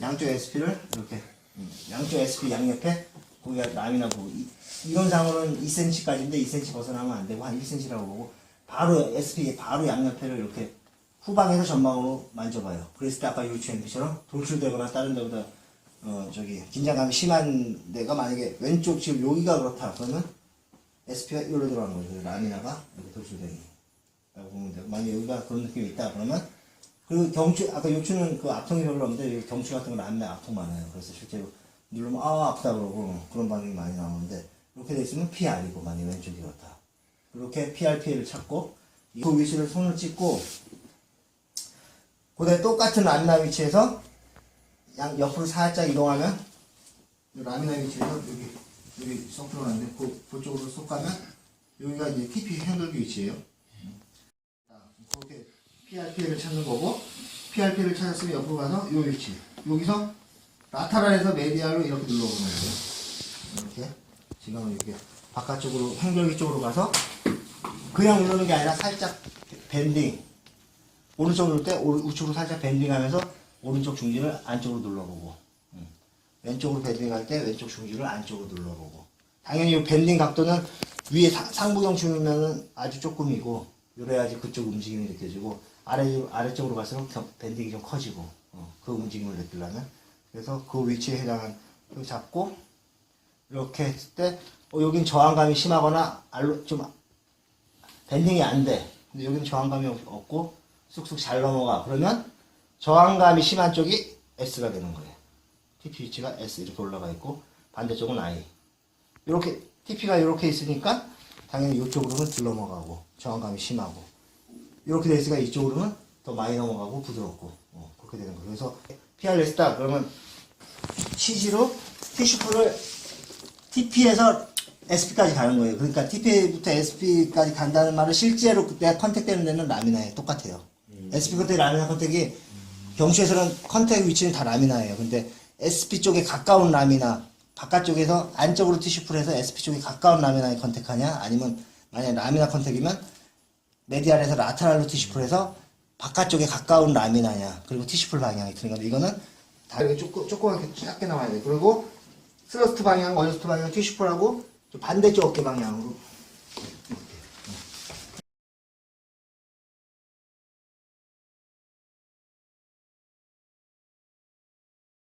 양쪽 SP를 이렇게 음, 양쪽 SP 양옆에 거기가 라미나 보고 이, 이론상으로는 2cm까지인데 2cm 벗어나면 안 되고 한 1cm라고 보고 바로 SP 바로 양옆에를 이렇게 후방에서 전방으로 만져봐요. 그랬을 때 아까 유치원처럼 돌출되거나 다른 데보다 어 저기 긴장감이 심한 데가 만약에 왼쪽 지금 여기가 그렇다 그러면 SP가 이리로 들어가는 거죠. 라미나가 이렇게 돌출되는 라고 보면 돼요. 만약에 여기가 그런 느낌이 있다 그러면 그리고 경추 아까 요추는 그 압통이 별로 없는데 경추 같은 건 안면 압통 많아요. 그래서 실제로 누르면 아 아프다 그러고 그런 반응이 많이 나오는데 이렇게 돼 있으면 PR이고 만약 왼쪽이 그렇다. 이렇게 PRP를 찾고 그 위치를 손을 찍고 그다음에 똑같은 라미나 위치에서 양 옆으로 살짝 이동하면 이 라미나 위치에서 여기 여기 쏙 들어가는데 그 그쪽으로 쏙 가면 여기가 이제 TP 핸들기 위치예요. PRP를 찾는 거고 PRP를 찾았으면 옆으로 가서 이 위치 여기서 라타랄에서 메디알로 이렇게 눌러보는 거예요. 이렇게 지금은 이렇게 바깥쪽으로 횡돌기 쪽으로 가서 그냥 누르는 게 아니라 살짝 밴딩 오른쪽 누를 때 우측으로 살짝 밴딩하면서 오른쪽 중지를 안쪽으로 눌러보고 음. 왼쪽으로 밴딩할 때 왼쪽 중지를 안쪽으로 눌러보고 당연히 이 밴딩 각도는 위에 사- 상부경 중이면은 아주 조금이고 이래야지 그쪽 움직임이 느껴지고 아래 아래쪽으로 갈수록 겨- 밴딩이 좀 커지고 어, 그 움직임을 느끼려면 그래서 그 위치에 해당한 걸 잡고 이렇게 했을 때 어, 여긴 저항감이 심하거나 알로 좀 밴딩이 안 돼. 근데 여기는 저항감이 없- 없고 쑥쑥 잘 넘어가. 그러면 저항감이 심한 쪽이 S가 되는 거예요. TP 위치가 S 이렇게 올라가 있고 반대쪽은 I. 이렇게 TP가 이렇게 있으니까 당연히 이쪽으로는 들 넘어가고 저항감이 심하고 이렇게 돼 있으니까 이쪽으로는 더 많이 넘어가고 부드럽고 어, 그렇게 되는 거예요. 그래서 PRS다 그러면 CG로 티슈프를 TP에서 SP까지 가는 거예요. 그러니까 TP부터 SP까지 간다는 말은 실제로 그때 컨택되는 데는 라미나에 똑같아요. SP 컨택, 라미나 컨택이 경추에서는 컨택 위치는 다 라미나예요. 근데 SP 쪽에 가까운 라미나, 바깥쪽에서 안쪽으로 티슈프를 해서 SP 쪽에 가까운 라미나에 컨택하냐, 아니면 만약 라미나 컨택이면 메디알에서 라테랄로 해서 바깥쪽에 가까운 라미나냐, 그리고 티슈풀 방향이 건데 이거는 다 이렇게 조금, 조그맣게 작게 나와야 돼요. 그리고 스러스트 방향, 어저스트 방향, 티슈풀하고 좀 반대쪽 어깨 방향으로